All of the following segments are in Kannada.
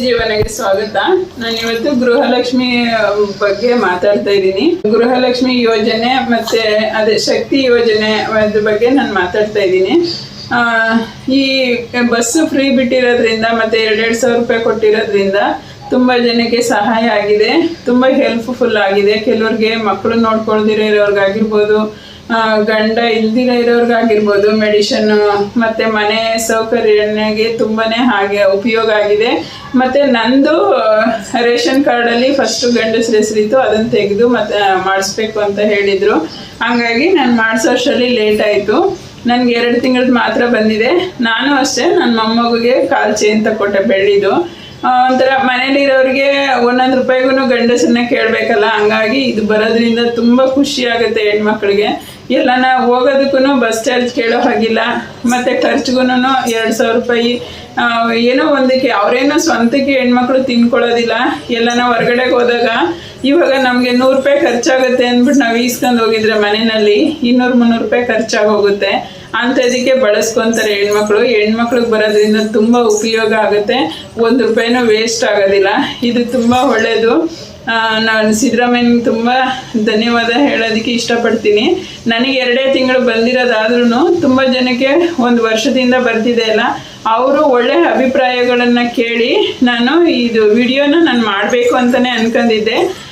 ನಿತ್ಯ ಸ್ವಾಗತ. ನಾನು ಇವತ್ತು ಗೃಹಲಕ್ಷ್ಮಿ ಬಗ್ಗೆ ಮಾತಾಡ್ತಾ ಇದ್ದೀನಿ. ಗೃಹಲಕ್ಷ್ಮಿ ಯೋಜನೆ ಮತ್ತೆ ಅದೇ ಶಕ್ತಿ ಯೋಜನೆ ಅದ್ರ ಬಗ್ಗೆ ನಾನು ಮಾತಾಡ್ತಾ ಇದ್ದೀನಿ. ಆ, ಈ ಬಸ್ಸು ಫ್ರೀ ಬಿಟ್ಟಿರೋದ್ರಿಂದ ಮತ್ತೆ ಎರಡೆರಡು ಸಾವಿರ ರೂಪಾಯಿ ಕೊಟ್ಟಿರೋದ್ರಿಂದ ತುಂಬ ಜನಕ್ಕೆ ಸಹಾಯ ಆಗಿದೆ. ತುಂಬ ಹೆಲ್ಪ್ಫುಲ್ ಆಗಿದೆ. ಕೆಲವ್ರಿಗೆ ಮಕ್ಕಳು ನೋಡ್ಕೊಳ್ದಿರೋ ಇರೋರ್ಗಾಗಿರ್ಬೋದು ಗಂಡ ಇಲ್ದಿರ ಇರೋರ್ಗಾಗಿರ್ಬೋದು ಮೆಡಿಷನ್ ಮತ್ತೆ ಮನೆ ಸೌಕರ್ಯಗೆ ತುಂಬಾನೇ ಹಾಗೆ ಉಪಯೋಗ ಆಗಿದೆ. ಮತ್ತೆ ನಂದು ರೇಷನ್ ರೇಷನ್ ಕಾರ್ಡಲ್ಲಿ ಫಸ್ಟ್ ಗಂಡಸ್ರ ಹೆಸರಿತ್ತು, ಅದನ್ನು ತೆಗೆದು ಮತ್ತೆ ಮಾಡಿಸ್ಬೇಕು ಅಂತ ಹೇಳಿದ್ರು. ಹಂಗಾಗಿ ನಾನು ಮಾಡಿಸೋ ಅಷ್ಟರಲ್ಲಿ ಲೇಟ್ ಆಯ್ತು. ನನಗೆ ಎರಡು ತಿಂಗಳದ್ದು ಮಾತ್ರ ಬಂದಿದೆ. ನಾನು ಅಷ್ಟೇ ನನ್ನ ಮೊಮ್ಮಗುಗೆ ಕಾಲ್ ಚೇನ್ ಕೊಟ್ಟೆ ಬೆಳ್ಳಿದು. ಒಂಥರ ಮನೇಲಿರೋರಿಗೆ ಒಂದೊಂದು ರೂಪಾಯಿಗೂ ಗಂಡಸನ್ನ ಕೇಳಬೇಕಲ್ಲ, ಹಂಗಾಗಿ ಇದು ಬರೋದ್ರಿಂದ ತುಂಬ ಖುಷಿ ಆಗುತ್ತೆ ಹೆಣ್ಮಕ್ಳಿಗೆ. ಎಲ್ಲನ ಹೋಗೋದಕ್ಕೂ ಬಸ್ ಚಾರ್ಜ್ ಕೇಳೋ ಹಾಗಿಲ್ಲ, ಮತ್ತು ಖರ್ಚಿಗೂ ಎರಡು ಸಾವಿರ ರೂಪಾಯಿ. ಏನೋ ಒಂದಕ್ಕೆ, ಅವರೇನೋ ಸ್ವಂತಕ್ಕೆ ಹೆಣ್ಮಕ್ಳು ತಿನ್ಕೊಳ್ಳೋದಿಲ್ಲ, ಎಲ್ಲನ ಹೊರಗಡೆ ಹೋದಾಗ ಇವಾಗ ನಮಗೆ ನೂರು ರೂಪಾಯಿ ಖರ್ಚಾಗುತ್ತೆ ಅಂದ್ಬಿಟ್ಟು ನಾವು ಈಸ್ಕೊಂಡು ಹೋಗಿದ್ರೆ ಮನೆಯಲ್ಲಿ ಇನ್ನೂರು ಮುನ್ನೂರು ರೂಪಾಯಿ ಖರ್ಚಾಗೋಗುತ್ತೆ ಅಂಥದಕ್ಕೆ ಬಳಸ್ಕೊತಾರೆ ಹೆಣ್ಮಕ್ಳು. ಹೆಣ್ಮಕ್ಳಿಗೆ ಬರೋದ್ರಿಂದ ತುಂಬ ಉಪಯೋಗ ಆಗುತ್ತೆ. ಒಂದು ರೂಪಾಯಿನೂ ವೇಸ್ಟ್ ಆಗೋದಿಲ್ಲ. ಇದು ತುಂಬ ಒಳ್ಳೆಯದು ನಾನು ಸಿದ್ದರಾಮಯ್ಯ ತುಂಬ ಧನ್ಯವಾದ ಹೇಳೋದಕ್ಕೆ ಇಷ್ಟಪಡ್ತೀನಿ. ನನಗೆ ಎರಡೇ ತಿಂಗಳು ಬಂದಿರೋದಾದ್ರೂ ತುಂಬ ಜನಕ್ಕೆ ಒಂದು ವರ್ಷದಿಂದ ಬರ್ತಿದೆ ಅಲ್ಲ ಅವರು ಒಳ್ಳೆ ಅಭಿಪ್ರಾಯಗಳನ್ನು ಕೇಳಿ ನಾನು ಇದು ವಿಡಿಯೋನ ನಾನು ಮಾಡಬೇಕು ಅಂತಲೇ ಅನ್ಕೊಂಡಿದ್ದೆ ಆ,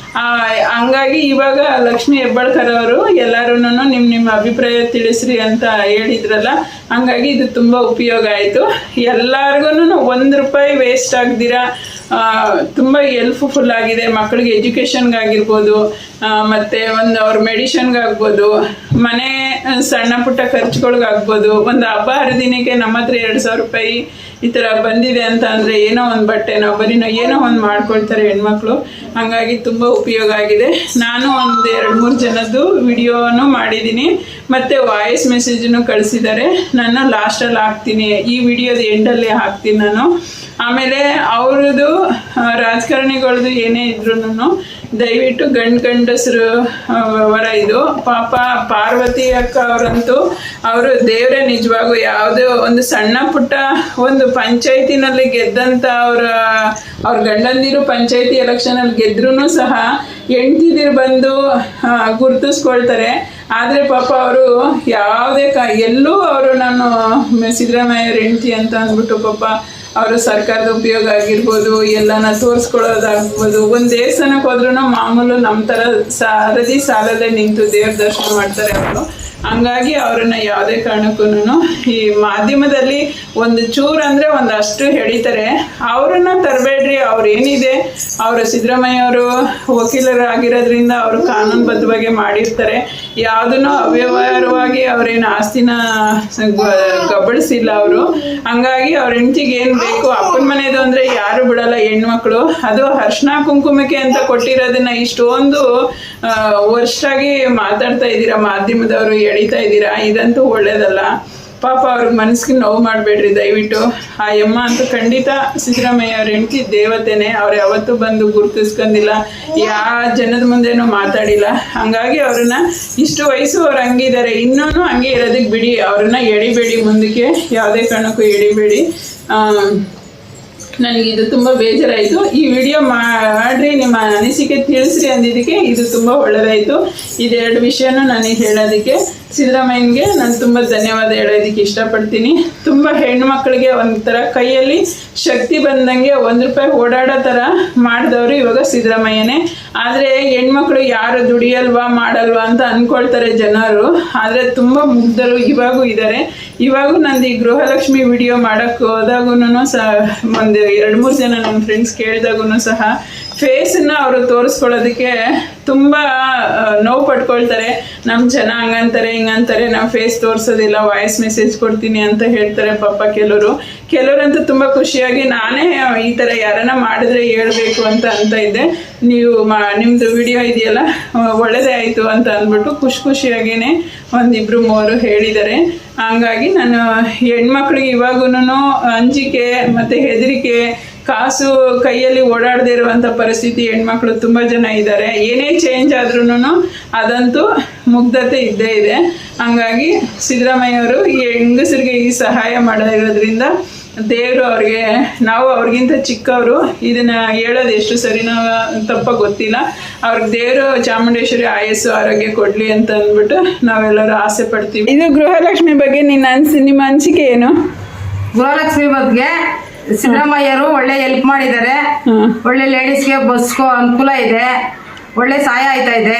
ಹಂಗಾಗಿ ಇವಾಗ ಲಕ್ಷ್ಮಿ ಹೆಬ್ಬಾಳ್ಕರ್ ಅವರು ಎಲ್ಲರೂ ನಿಮ್ಮ ನಿಮ್ಮ ಅಭಿಪ್ರಾಯ ತಿಳಿಸ್ರಿ ಅಂತ ಹೇಳಿದ್ರಲ್ಲ, ಹಂಗಾಗಿ ಇದು ತುಂಬ ಉಪಯೋಗ ಆಯಿತು. ಎಲ್ಲಾರ್ಗು ಒಂದು ರೂಪಾಯಿ ವೇಸ್ಟ್ ಆಗ್ದಿರಾ ತುಂಬಾ ಹೆಲ್ಪ್ಫುಲ್ ಆಗಿದೆ. ಮಕ್ಕಳಿಗೆ ಎಜುಕೇಷನ್ಗಾಗಿರ್ಬೋದು ಮತ್ತು ಒಂದು ಅವ್ರ ಮೆಡಿಷನ್ಗಾಗ್ಬೋದು ಮನೆ, ಸಣ್ಣ ಪುಟ್ಟ ಖರ್ಚುಗಳ್ಗಾಗ್ಬೋದು, ಒಂದು ಹಬ್ಬ ಹರಿದಿನಕ್ಕೆ ನಮ್ಮ ಹತ್ರ ಎರಡು ಸಾವಿರ ರೂಪಾಯಿ ಈ ಥರ ಬಂದಿದೆ ಅಂತ ಅಂದರೆ ಏನೋ ಒಂದು ಬಟ್ಟೆನೋ ಬರೀನೋ ಏನೋ ಒಂದು ಮಾಡ್ಕೊಳ್ತಾರೆ ಹೆಣ್ಮಕ್ಳು. ಹಾಗಾಗಿ ತುಂಬ ಉಪಯೋಗ ಆಗಿದೆ. ನಾನು ಒಂದು ಎರಡು ಮೂರು ಜನದ್ದು ವಿಡಿಯೋನು ಮಾಡಿದ್ದೀನಿ ಮತ್ತು ವಾಯ್ಸ್ ಮೆಸೇಜನ್ನು ಕಳಿಸಿದ್ದಾರೆ. ನಾನು ಲಾಸ್ಟಲ್ಲಿ ಹಾಕ್ತೀನಿ. ಈ ವಿಡಿಯೋದ ಎಂಡಲ್ಲೇ ಹಾಕ್ತೀನಿ ನಾನು. ಆಮೇಲೆ ಅವ್ರದ್ದು ರಾಜಕಾರಣಿಗಳದ್ದು ಏನೇ ಇದ್ರೂ ದಯವಿಟ್ಟು ಗಂಡು ಗಂಡಸರು ವರ ಇದು. ಪಾಪ ಪಾರ್ವತಿ ಅಕ್ಕ ಅವರಂತೂ ಅವರು ದೇವರೇ ನಿಜವಾಗೂ ಯಾವುದೇ ಒಂದು ಸಣ್ಣ ಪುಟ್ಟ ಒಂದು ಪಂಚಾಯತಿನಲ್ಲಿ ಗೆದ್ದಂಥ ಅವರ, ಅವ್ರ ಗಂಡಂದಿರು ಪಂಚಾಯತಿ ಎಲೆಕ್ಷನಲ್ಲಿ ಗೆದ್ರೂ ಸಹ ಹೆಂಡ್ತಿದಿರು ಬಂದು ಗುರುತಿಸ್ಕೊಳ್ತಾರೆ. ಆದರೆ ಪಾಪ ಅವರು ಯಾವುದೇ ಕ, ಎಲ್ಲೂ ಅವರು ನಾನು ಸಿದ್ದರಾಮಯ್ಯವ್ರ ಹೆಂಡ್ತಿ ಅಂತ ಅಂದ್ಬಿಟ್ಟು ಪಾಪ ಅವರು ಸರ್ಕಾರದ ಉಪಯೋಗ ಆಗಿರ್ಬೋದು, ಎಲ್ಲನ ತೋರಿಸ್ಕೊಳ್ಳೋದಾಗ್ಬೋದು, ಒಂದು ದೇವಸ್ಥಾನಕ್ಕೆ ಹೋದ್ರೂ ಮಾಮೂಲು ನಮ್ಮ ಥರ ಸಾರದಿ ಸಾಲಲ್ಲೇ ನಿಂತು ದೇವ್ರ ದರ್ಶನ ಮಾಡ್ತಾರೆ ಅವರು. ಹಂಗಾಗಿ ಅವರನ್ನು ಯಾವುದೇ ಕಾರಣಕ್ಕೂ ಈ ಮಾಧ್ಯಮದಲ್ಲಿ ಒಂದು ಚೂರು ಅಂದ್ರೆ ಒಂದು ಅಷ್ಟು ಹೇಳಿತಾರೆ ಅವರನ್ನ ತರಬೇಡ್ರಿ, ಅವ್ರು ಏನಿದೆ, ಅವರು ಸಿದ್ದರಾಮಯ್ಯ ಅವರು ವಕೀಲರಾಗಿರೋದ್ರಿಂದ ಅವರು ಕಾನೂನುಬದ್ಧವಾಗಿ ಮಾಡಿರ್ತಾರೆ. ಯಾವುದನ್ನು ಅವ್ಯವಹಾರವಾಗಿ ಅವ್ರೇನು ಆಸ್ತಿನ ಕಬಳಿಸಿಲ್ಲ ಅವರು. ಹಂಗಾಗಿ ಅವ್ರ ಹೆಂಡತಿಗೆ ಏನು ಬೇಕು, ಅಪ್ಪನ ಮನೆಯದು ಅಂದರೆ ಯಾರು ಬಿಡಲ್ಲ ಹೆಣ್ಮಕ್ಳು. ಅದು ಅರ್ಶನ ಕುಂಕುಮಕ್ಕೆ ಅಂತ ಕೊಟ್ಟಿರೋದನ್ನ ಇಷ್ಟೊಂದು ವರ್ಷಾಗಿ ಮಾತಾಡ್ತಾ ಇದ್ದೀರಾ, ಮಾಧ್ಯಮದವರು ಎಳಿತಾ ಇದ್ದೀರಾ, ಇದಂತೂ ಒಳ್ಳೇದಲ್ಲ. ಪಾಪ ಅವ್ರ ಮನಸ್ಸಿಗೆ ನೋವು ಮಾಡಬೇಡ್ರಿ, ದಯವಿಟ್ಟು. ಆ ಯಮ್ಮ ಅಂತೂ ಖಂಡಿತ ಸಿದ್ದರಾಮಯ್ಯ ಅವ್ರ ಹೆಂಡತಿ ದೇವತೆನೆ. ಅವ್ರು ಯಾವತ್ತೂ ಬಂದು ಗುರುತಿಸ್ಕೊಂಡಿಲ್ಲ. ಯಾವ ಜನದ ಮುಂದೆನೂ ಮಾತಾಡಿಲ್ಲ. ಹಂಗಾಗಿ ಅವ್ರನ್ನ ಇಷ್ಟು ವಯಸ್ಸು ಅವ್ರು ಹಂಗಿದ್ದಾರೆ ಇನ್ನೂ ಹಂಗೆ ಇರೋದಕ್ಕೆ ಬಿಡಿ. ಅವ್ರನ್ನ ಎಳಿಬೇಡಿ, ಮುಂದಕ್ಕೆ ಯಾವುದೇ ಕಾರಣಕ್ಕೂ ಎಳಿಬೇಡಿ. ಆಮ್, ನನಗೆ ಇದು ತುಂಬ ಬೇಜಾರಾಯಿತು. ಈ ವಿಡಿಯೋ ಮಾಡ್ರಿ ನಿಮ್ಮ ಅನಿಸಿಕೆ ತಿಳಿಸ್ರಿ ಅಂದಿದ್ದಕ್ಕೆ ಇದು ತುಂಬ ಒಳ್ಳೆಯದಾಯಿತು ಇದೆರಡು ವಿಷಯನೂ ನನಗೆ ಹೇಳೋದಕ್ಕೆ ಸಿದ್ದರಾಮಯ್ಯನಿಗೆ ನಾನು ತುಂಬ ಧನ್ಯವಾದ ಹೇಳೋದಕ್ಕೆ ಇಷ್ಟಪಡ್ತೀನಿ. ತುಂಬ ಹೆಣ್ಮಕ್ಳಿಗೆ ಒಂಥರ ಕೈಯಲ್ಲಿ ಶಕ್ತಿ ಬಂದಂಗೆ ಒಂದು ರೂಪಾಯಿ ಓಡಾಡೋ ಥರ ಮಾಡಿದವರು ಇವಾಗ ಸಿದ್ದರಾಮಯ್ಯನೇ. ಆದರೆ ಹೆಣ್ಮಕ್ಳು ಯಾರು ದುಡಿಯಲ್ವಾ ಮಾಡಲ್ವಾ ಅಂತ ಅಂದ್ಕೊಳ್ತಾರೆ ಜನರು. ಆದರೆ ತುಂಬ ಮುಗ್ಧರು ಇವಾಗೂ ಇದ್ದಾರೆ. ಇವಾಗೂ ನಂದು ಈ ಗೃಹಲಕ್ಷ್ಮಿ ವಿಡಿಯೋ ಮಾಡೋಕ್ಕೆ ಹೋದಾಗೂ ಸಹ ಒಂದು ಎರಡು ಮೂರು ಜನ ನನ್ನ ಫ್ರೆಂಡ್ಸ್ ಕೇಳಿದಾಗೂ ಸಹ ಫೇಸನ್ನು ಅವರು ತೋರಿಸ್ಕೊಳ್ಳೋದಕ್ಕೆ ತುಂಬ ನೋವು ಪಡ್ಕೊಳ್ತಾರೆ ನಮ್ಮ ಜನ ಹಂಗಂತಾರೆ, ಹಿಂಗಂತಾರೆ, ನಾವು ಫೇಸ್ ತೋರಿಸೋದಿಲ್ಲ ವಾಯ್ಸ್ ಮೆಸೇಜ್ ಕೊಡ್ತೀನಿ ಅಂತ ಹೇಳ್ತಾರೆ ಪಾಪ ಕೆಲವರು. ಕೆಲವರಂತೂ ತುಂಬ ಖುಷಿಯಾಗಿ ನಾನೇ ಈ ಥರ ಯಾರನ್ನ ಮಾಡಿದ್ರೆ ಹೇಳ್ಬೇಕು ಅಂತ ಅಂತ ಇದ್ದೆ. ನೀವು ಮಾ ನಿಮ್ಮದು ವಿಡಿಯೋ ಇದೆಯಲ್ಲ ಒಳ್ಳೇದೇ ಒಳ್ಳೆಯದೇ ಆಯಿತು ಅಂತ ಅಂದ್ಬಿಟ್ಟು ಖುಷಿ ಖುಷಿಯಾಗೇ ಒಂದಿಬ್ಬರು ಮೂವರು ಹೇಳಿದ್ದಾರೆ. ಹಂಗಾಗಿ ನಾನು ಹೆಣ್ಮಕ್ಳಿಗೆ ಇವಾಗೂ ಅಂಜಿಕೆ ಮತ್ತು ಹೆದರಿಕೆ ಕಾಸು ಕೈಯಲ್ಲಿ ಓಡಾಡದೇ ಇರುವಂಥ ಪರಿಸ್ಥಿತಿ ಹೆಣ್ಮಕ್ಳು ತುಂಬ ಜನ ಇದ್ದಾರೆ. ಏನೇ ಚೇಂಜ್ ಆದ್ರೂ ಅದಂತೂ ಮುಗ್ಧತೆ ಇದ್ದೇ ಇದೆ. ಹಂಗಾಗಿ ಸಿದ್ದರಾಮಯ್ಯ ಅವರು ಈ ಹೆಂಗಸರಿಗೆ ಈ ಸಹಾಯ ಮಾಡಿರೋದ್ರಿಂದ ದೇವರು ಅವ್ರಿಗೆ ನಾವು ಅವ್ರಿಗಿಂತ ಚಿಕ್ಕವರು ಇದನ್ನ ಹೇಳೋದು ಎಷ್ಟು ಸರಿನೋ ತಪ್ಪ ಗೊತ್ತಿಲ್ಲ. ಅವ್ರಿಗೆ ದೇವರು ಚಾಮುಂಡೇಶ್ವರಿ ಆಯಸ್ಸು ಆರೋಗ್ಯ ಕೊಡ್ಲಿ ಅಂತ ಅಂದ್ಬಿಟ್ಟು ನಾವೆಲ್ಲರೂ ಆಸೆ ಪಡ್ತೀವಿ. ಇದು ಗೃಹಲಕ್ಷ್ಮಿ ಬಗ್ಗೆ ನಿನ್ನ ಅನ್ಸಿ ನಿಮ್ಮ ಅನಿಸಿಕೆ ಏನು? ಗೃಹಲಕ್ಷ್ಮಿ ಬಗ್ಗೆ ಸಿದ್ದರಾಮಯ್ಯರು ಒಳ್ಳೆ ಹೆಲ್ಪ್ ಮಾಡಿದ್ದಾರೆ. ಒಳ್ಳೆ ಲೇಡೀಸ್ಗೆ ಬಸ್ಗೂ ಅನುಕೂಲ ಇದೆ. ಒಳ್ಳೆ ಸಹಾಯ ಆಯ್ತಾ ಇದೆ.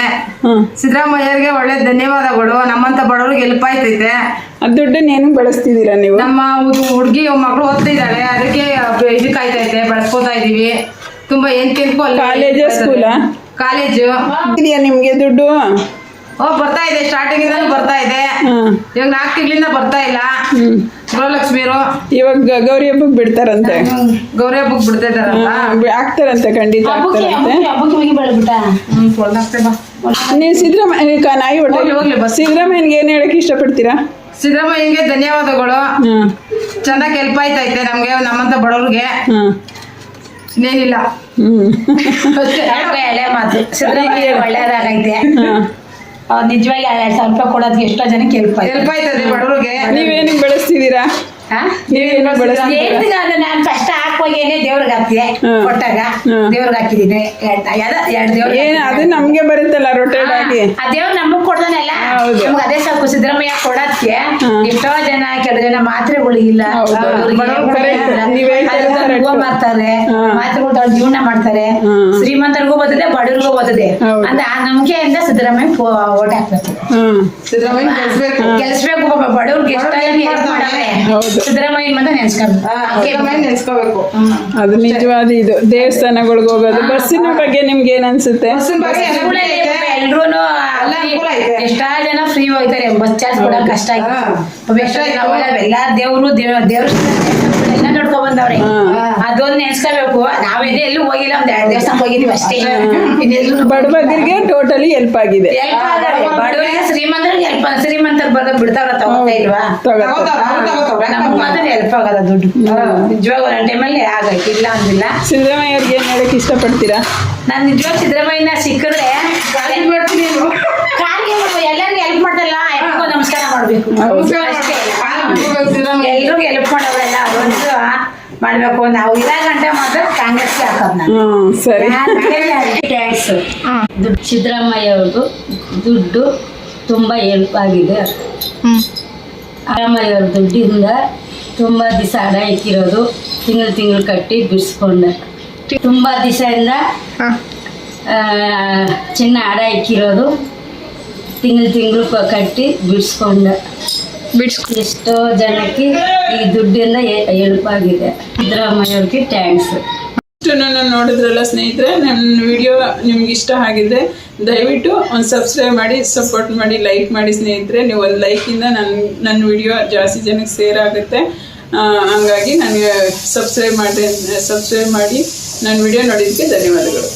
ಸಿದ್ದರಾಮಯ್ಯರಿಗೆ ಒಳ್ಳೆ ಧನ್ಯವಾದಗಳು. ನಮ್ಮಂತ ಬಡವ್ರಿಗೆ ಹೆಲ್ಪ್ ಆಯ್ತೈತೆ ದುಡ್ಡನ್ನ ಬಳಸ್ತಿದ್ದೀರಾ ನೀವು? ನಮ್ಮ ಹುಡುಗಿ ಮಗಳು ಓದ್ತಿದ್ದಾಳೆ. ಅದಕ್ಕೆ ಇದಕ್ಕಾಯ್ತೈತೆ ಬಳಸ್ಕೊತಾ ಬಳಸ್ಕೋತಾ ಇದೀವಿ. ತುಂಬಾ ಏನ್ ಕೆಲ್ಕೋ ಕಾಲೇಜಾ, ಸ್ಕೂಲಾ? ಕಾಲೇಜು ಇದೆಯಾ ನಿಮ್ಗೆ ದುಡ್ಡು? ಓ ಬರ್ತಾ ಇದೆ. ಸ್ಟಾರ್ಟಿಂಗ್ ಬರ್ತಾ ಇದೆ. ಇವಾಗ ನಾಲ್ಕು ತಿಂಗಳಿಂದ ಬರ್ತಾ ಇಲ್ಲ. ಇವಾಗ ಗೌರಿ ಹಬ್ಬಕ್ಕೆ ಬಿಡ್ತಾರಂತೆ. ಗೌರಿ ಹಬ್ಬಕ್ಕೆ ಬಿಡ್ತಾ ಇದಾರಲ್ಲ ಆಗ್ತಾರಂತೆ ಖಂಡಿತ ನೀವು ಸಿದ್ದರಾಮಯ್ಯ ನಾಯಿ ಹೊಟ್ಟೆ ಸಿದ್ದರಾಮಯ್ಯನ್ಗೆ ಏನು ಹೇಳಕ್ ಇಷ್ಟಪಡ್ತೀರಾ? ಸಿದ್ದರಾಮಯ್ಯಗೆ ಧನ್ಯವಾದಗಳು. ಚಂದ ಚೆನ್ನಾಗಿ ಹೆಲ್ಪ್ ಆಯ್ತೈತೆ ನಮ್ಗೆ ನಮ್ಮಂತ ಬಡವ್ರಿಗೆ. ಹ್ಮ್ ಇನ್ನೇನಿಲ್ಲ. ಹ್ಮ್. ಎಳೆ ನಿಜವಾಗಿ ಎರಡ್ ಸಾವಿರ ರೂಪಾಯಿ ಕೊಡೋದಕ್ಕೆ ಎಷ್ಟೋ ಜನಕ್ಕೆ ಹೆಲ್ಪ್ ಆಯ್ತು ಹೆಲ್ಪ್ ಆಯ್ತದೆ ಬಡವ್ರಿಗೆ. ನೀವೇನು ಬೆಳೆಸ್ತಿದ್ದೀರಾ ನಾನು ಕಷ್ಟ ದೇವ್ರಿಗೆ ಹಾಕ್ತಿದೆ. ಕೊಟ್ಟಾಗ ಹ್ಮ್. ದೇವ್ರಿಗೆ ಹಾಕಿದೀನಿ ಎರಡು ದೇವ್ರ ಏನ್ ಅದು ನಮ್ಗೆ ಬರುತ್ತಲ್ಲ ರೊಟೇಟ್ ಆಗಿ. ಆ ದೇವ್ರ ಹೌದು. ನಮ್ಗೆ ಅದೇ ಸಾಕು ಸಿದ್ದರಾಮಯ್ಯ ಕೊಡಕ್ಕೆ. ಎಷ್ಟೋ ಜನ ಕೆಲವು ಜನ ಮಾತ್ರೆಗಳಿಗಿಲ್ಲ ಮಾಡ್ತಾರೆ. ಮಾತ್ರೆಗಳು ತಗೊಂಡು ಜೀವನ ಮಾಡ್ತಾರೆ. ಶ್ರೀಮಂತರಿಗೂ ಬರ್ತದೆ ಬಡವ್ರಿಗೂ ಬರ್ತದೆ. ಅಂದ್ರೆ ಅಂತ ಆ ನಂಬಿಕೆಯಿಂದ ಸಿದ್ದರಾಮಯ್ಯ ಓಟ್ ಹಾಕ್ಬೇಕು. ಹ್ಮ್. ಸಿದ್ದರಾಮಯ್ಯ ಗೆಲ್ಸ್ಬೇಕು. ಬಡವ್ರಿಗೆ. ಸಿದ್ದರಾಮಯ್ಯ ಮಾತ್ರ ನೆನ್ಸ್ಕೊಂಡು ನೆನ್ಸ್ಕೋಬೇಕು ಅದು ನಿಜವಾದ ಇದು. ದೇವಸ್ಥಾನಗಳಿಗೆ ಹೋಗೋದು. ಬಸ್ಸಿನ ಬಗ್ಗೆ ನಿಮ್ಗೆ ಏನ್ ಅನ್ಸುತ್ತೆ? ಎಲ್ಲ ಎಷ್ಟಾ ಜನ ಫ್ರೀ ಹೋಗ್ತಾರೆ ಬಸ್ ಚಾರ್ಜ್ ಕೊಡಕ್ ಕಷ್ಟ ಎಲ್ಲ ದೇವ್ರು ದೇವ್ ದೇವ್ರ ಎಲ್ಲ ಅದೊಂದ್ ಬಂದವ್ರೆ. ಹಾ. ನೆನ್ಸ್ಕೋಬೇಕು. ನಾವೆಲ್ಲೇ ಎಲ್ಲೂ ಹೋಗಿಲ್ಲ ಒಂದ್ ಎರಡು ದೇವಸ್ಥಾನಕ್ಕೆ ಹೋಗಿದೀವಿ ಅಷ್ಟೇ. ಬಡಬಗ್ಗರಿಗೆ ಟೋಟಲಿ ಹೆಲ್ಪ್ ಆಗಿದೆ. ಹೆಲ್ಪ್ ಆಗಲ್ಲ ಬಡವರಿಗೆ ಶ್ರೀಮಂತರಿಗೆ ಹೆಲ್ಪ್ ಶ್ರೀಮಂತರು ಬರೋದ್ ಬಿಡ್ತಾರ ತಗೋತಾ ಇಲ್ವಾ? ಮಾತ್ರ ಹೆಲ್ಪ್ ಆಗದ ದುಡ್ಡು. ನಿಜವಾಗ ಒಂದ್ ಟೈಮಲ್ಲಿ ಆಗೈತೆ ಇಲ್ಲ ಅಂದಿಲ್ಲ. ಸಿದ್ದರಾಮಯ್ಯ ಅವ್ರಿಗೆ ಏನ್ ಹೇಳಕ್ ಇಷ್ಟಪಡ್ತೀರಾ? ನಾನ್ ನಿಜವಾಗ ಸಿದ್ದರಾಮಯ್ಯನ ಸಿಕ್ಕಿದ್ರೆ ಗಾಳಿ ಮಾಡ್ತೀನಿ. ಎಲ್ಲರಿಗೂ ಹೆಲ್ಪ್ ಮಾಡ್ದಲ್ಲ? ಎಲ್ರಿಗೂ ನಮಸ್ಕಾರ ಮಾಡ್ಬೇಕು. ಎಲ್ರಿಗೂ ಹೆಲ್ಪ್ ಮಾಡವ್ರಲ್ಲ ಅದೊಂದು ಮಾಡ್ಬೇಕು. ನಾವು ಇರೋ ಗಂಟೆ ಮಾತ್ರ ಕಾಂಗ್ರೆಸ್ಗೆ ಹಾಕೋದು ನಾನು. ಹ್ಮ್ ಸರಿ. ಟ್ಯಾಕ್ಸ್ ದುಡ್ಡು ಸಿದ್ದರಾಮಯ್ಯ ಅವ್ರದ್ದು ದುಡ್ಡು ತುಂಬ ಹೆಲ್ಪ್ ಆಗಿದೆ. ಸಿದ್ದರಾಮಯ್ಯ ಅವ್ರ ದುಡ್ಡಿಂದ ತುಂಬ ದಿವಸ ಹಣ ಇಕ್ಕಿರೋದು ತಿಂಗಳು ತಿಂಗಳು ಕಟ್ಟಿ ಬಿಡಿಸ್ಕೊಂಡೆ. ತುಂಬ ದಿವಸದಿಂದ ಚಿನ್ನ ಅಡ ಇಕ್ಕಿರೋದು. ತಿಂಗಳು ತಿಂಗಳು ಕಟ್ಟಿ ಬಿಡಿಸ್ಕೊಂಡೆ. ಎಷ್ಟೋ ಜನಕ್ಕೆ ಈ ದುಡ್ಡಿಂದ ಹೆಲ್ಪ್ ಆಗಿದೆ. ಸಿದ್ದರಾಮಯ್ಯವ್ರಿಗೆ ಥ್ಯಾಂಕ್ಸ್ ಇಷ್ಟನ್ನು ನೋಡಿದ್ರಲ್ಲ ಸ್ನೇಹಿತರೆ ನನ್ನ ವಿಡಿಯೋ ನಿಮ್ಗೆ ಇಷ್ಟ ಆಗಿದೆ ದಯವಿಟ್ಟು ಒಂದು ಸಬ್ಸ್ಕ್ರೈಬ್ ಮಾಡಿ ಸಪೋರ್ಟ್ ಮಾಡಿ ಲೈಕ್ ಮಾಡಿ ಸ್ನೇಹಿತರೆ. ನೀವು ಒಂದು ಲೈಕಿಂದ ನನ್ನ ನನ್ನ ವಿಡಿಯೋ ಜಾಸ್ತಿ ಜನಕ್ಕೆ ಸೇರ್ ಆಗುತ್ತೆ. ಹಂಗಾಗಿ ನನಗೆ ಸಬ್ಸ್ಕ್ರೈಬ್ ಮಾಡಿ ಸಬ್ಸ್ಕ್ರೈಬ್ ಮಾಡಿ ನನ್ನ ವಿಡಿಯೋ ನೋಡಿದ್ದಕ್ಕೆ ಧನ್ಯವಾದಗಳು.